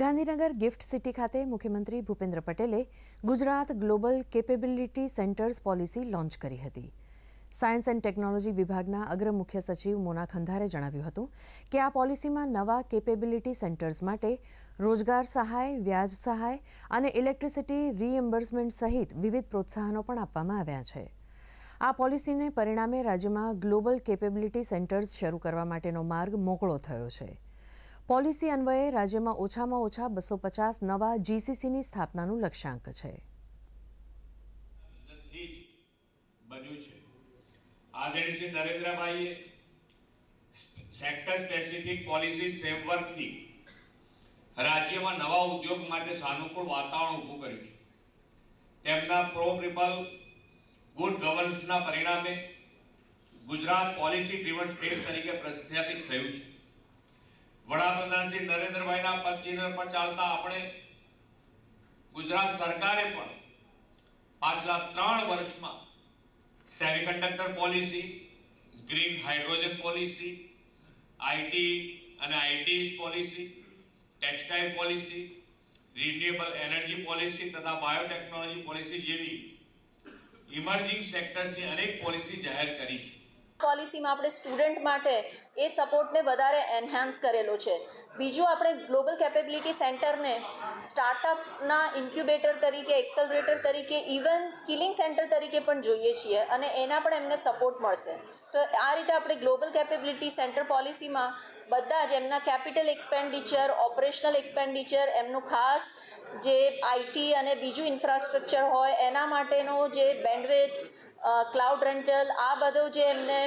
Gandhinagar gift city ખાતે મુખ્યમંત્રી ભૂપેન્દ્ર પટેલે Gujarat global capability centres policy launch કરી હતી. સાયન્સ એન્ડ ટેકનોલોજી વિભાગના અગ્ર મુખ્ય સચિવ મોના ખંધારે જણાવ્યું હતું કે આ પોલિસીમાં નવા કેપેબિલિટી સેન્ટર્સ માટે રોજગાર સહાય, વ્યાજ સહાય અને ઇલેક્ટ્રિસિટી રીએમ્બર્સમેન્ટ સહિત વિવિધ પ્રોત્સાહનો પણ આપવામાં આવ્યા છે. આ પોલિસીને પરિણામે રાજ્યમાં ગ્લોબલ કેપેબિલિટી સેન્ટર્સ શરૂ કરવા માટેનો માર્ગ મોકળો થયો છે. પોલિસી અન્વયે રાજ્યમાં ઓછામાં ઓછા બસો પચાસ નવા જીસીસીની સ્થાપનાનું લક્ષ્યાંક છે. બન્યું શ્રી નરેન્દ્રભાઈએ સેક્ટર સ્પેસિફિક પોલિસી ફ્રેમવર્કથી રાજ્યમાં નવા ઉદ્યોગ માટે સાનુકૂળ વાતાવરણ ઊભું કર્યું છે. તેમના પ્રોપ્રિપલ ગુડ ગવર્નન્સના પરિણામે ગુજરાત પોલિસી ડ્રીવન સ્ટેટ તરીકે પ્રસ્થાપિત થયું છે. વડાપ્રધાન શ્રી નરેન્દ્રભાઈના પદચિહ્ન પર ચાલતા આપણે ગુજરાત સરકારે પણ પાછલા ત્રણ વર્ષમાં semiconductor policy, green hydrogen policy, IT અને IT policy, textile policy, renewable energy policy તથા બાયોટેકનોલોજી પોલિસી જેવી ઇમર્જિંગ સેક્ટર્સની અનેક પોલિસી જાહેર કરી છે. પોલિસીમાં આપણે સ્ટુડન્ટ માટે એ સપોર્ટને વધારે એન્હાન્સ કરેલો છે. બીજું આપણે ગ્લોબલ કેપેબિલિટી સેન્ટરને સ્ટાર્ટઅપના ઇન્ક્યુબેટર તરીકે એક્સલરેટર તરીકે ઇવન સ્કિલિંગ સેન્ટર તરીકે પણ જોઈએ છીએ અને એના પણ એમને સપોર્ટ મળશે. તો આ રીતે આપણે ગ્લોબલ કેપેબિલિટી સેન્ટર પોલિસીમાં બધા જ એમના કેપિટલ એક્સપેન્ડિચર ઓપરેશનલ એક્સપેન્ડિચર એમનું ખાસ જે આઈટી અને બીજું ઇન્ફ્રાસ્ટ્રક્ચર હોય, એના માટેનો જે બેન્ડવેથ ક્લાઉડ રેન્ટલ આ બધું જે એમને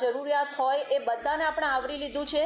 જરૂરિયાત હોય એ બધાને આપણે આવરી લીધું છે.